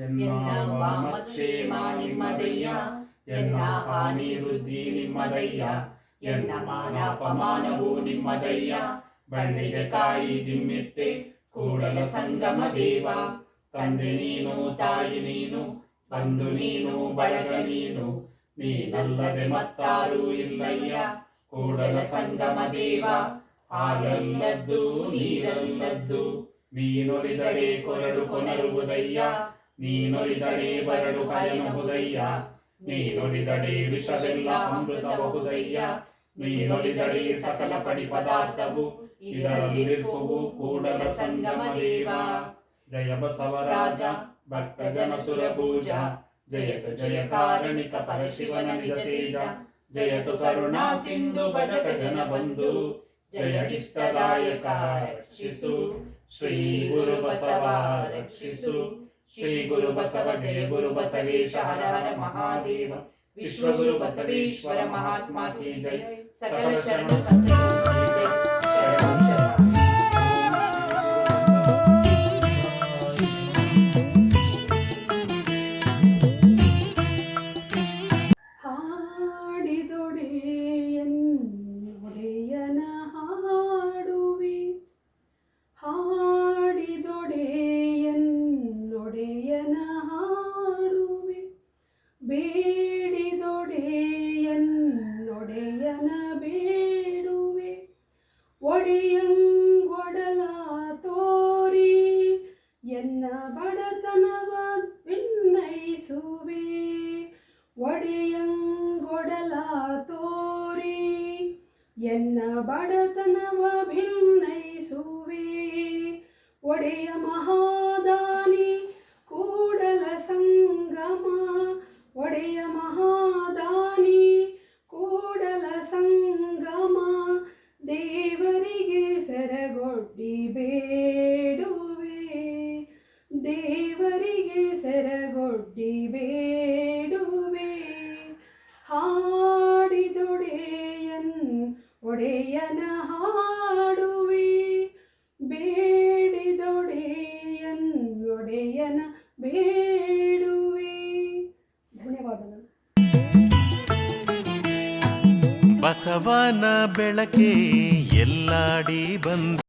ಎನ್ನ ವಾಮಕ್ಷೇಮ ನಿಮ್ಮದಯ್ಯ ಎನ್ನ ಹಾನಿ ವೃದ್ಧಿ ನಿಮ್ಮದಯ್ಯ ಎನ್ನ ಮಾನ ಅಪಮಾನವು ನಿಮ್ಮದಯ್ಯ ಬಳ್ಳಿಗೆ ಕಾಯಿ ದಿಮ್ಮೆತ್ತೆ ಕೂಡಲ ಸಂಗಮ ದೇವ ತಂದೆ ನೀನು ತಾಯಿ ನೀನು ಬಂದು ನೀನು ಬಳಗ ನೀನು ನೀನಲ್ಲದೆ ಮತ್ತಾರೂ ಇಲ್ಲಯ್ಯ ಕೂಡಲ ಸಂಗಮ ದೇವ ಹಾಲಲ್ಲದ್ದು ನೀರಲ್ಲದ್ದು ನೀನೊಲಿದಡೆ ಕೊರಡು ಕೊನರುವುದಯ್ಯ ನೀನೊಲಿದಡೆ ಬರಡು ಹಯನಹುದಯ್ಯ ನೀನೊಲಿದಡೆ ವಿಷವೆಲ್ಲ ಅಮೃತಬಹುದಯ್ಯ ನೀನೊಲಿದಡೆ ಸಕಲ ಪಡಿ ಪದಾರ್ಥವು ಇದರಲ್ಲಿರುವುವು ಕೂಡಲ ಸಂಗಮ ದೇವ. ಜಯ ಬಸವರಾಜ, ಭಕ್ತ ಜನ ಸುರ ಪೂಜ ಜಯತು ಜಯ ಕಾರಣಿಕ ಪರಶಿವನ ನಿಜ ತೇಜ, ಜಯತು ಕರುಣಾ ಸಿಂಧು ಭಜಕ ಜನ ಬಂಧು. जयनिष्टदायका रक्षिषु श्रीगुरुबसवा रक्षिषु श्रीगुरुबसव जय गुरुबसवेश हर हर महादेव, विश्वगुरुबसवेश्वर महात्मा की जय। सकल शरण ಬೇಡಿದೊಡೆಯನ್ನೊಡೆಯನ ಬೇಡುವೆ. ಒಡೆಯಂಗೊಡಲ ತೋರಿ ಎನ್ನ ಬಡತನವ ವಿನ್ನೈಸುವೆ ಒಡೆಯಂಗೊಡಲ ತೋರಿ ಎನ್ನ ಬಡತನವ ಭಿನ್ನೈಸುವೆ. ಒಡೆಯ ಮಹಾದಾನಿ ದೇವರಿಗೆ ಸೆರಗೊಡ್ಡಿ ಬೇಡುವೆ ಹಾಡಿದೊಡೆಯನ್ ಒಡೆಯನ ಹಾಡುವೆ. ಬೇಡಿದೊಡೆಯನ್ ಒಡೆಯನ ಬೇಡುವೆ. ಧನ್ಯವಾದಗಳು. ಬಸವನ ಬೆಳಕೆ ಎಲ್ಲಾಡಿ ಬಂದ